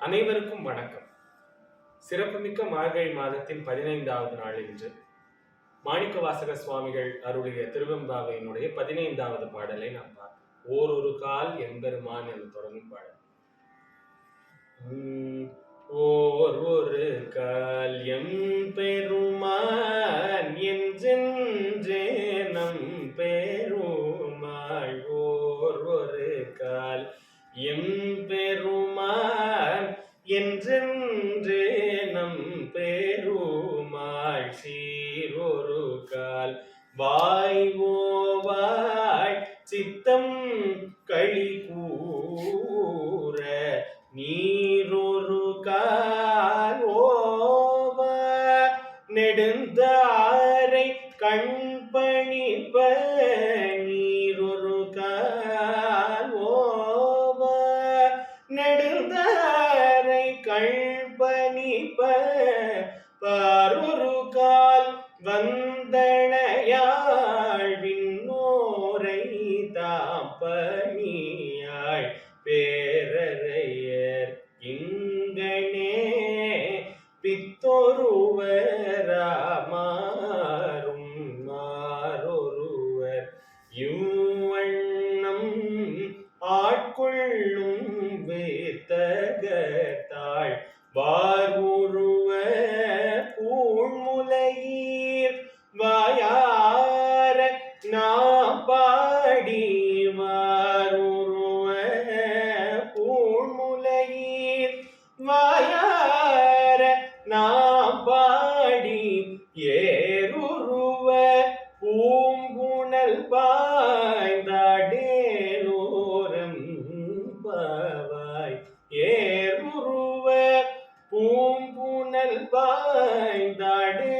அனைவருக்கும் வணக்கம். சிறப்புமிக்க மார்கழி மாதத்தின் பதினைந்தாவது நாள் இன்று மாணிக்க வாசக சுவாமிகள் அருளிய திருவெம்பாவையினுடைய பதினைந்தாவது பாடலை நாம் பார்ப்போம். ஓரொரு கால் எம்பெருமான் என்று தொடங்கும் பாடல். உம், ஓர் ஒரு கால் எம்பெருமான் என்றென்றே நம் பெருமாள். ஓர் ஒரு கால் எம்பெரு வாய்வோவாய் சித்தம் களி கூற நீரொரு கால் ஓவ நெடுந்தாரை கண் நீரொரு கால் ஓவ நெடுந்தாரை கண் பாரொரு கால் வந்தன தாப்பணியாள் நாம் பாடி ஏருருவ பூங்குணல் பாய்ந்தாடேலோரம் பாவாய். ஏருருவ பூங்குணல் பாய்ந்தாடே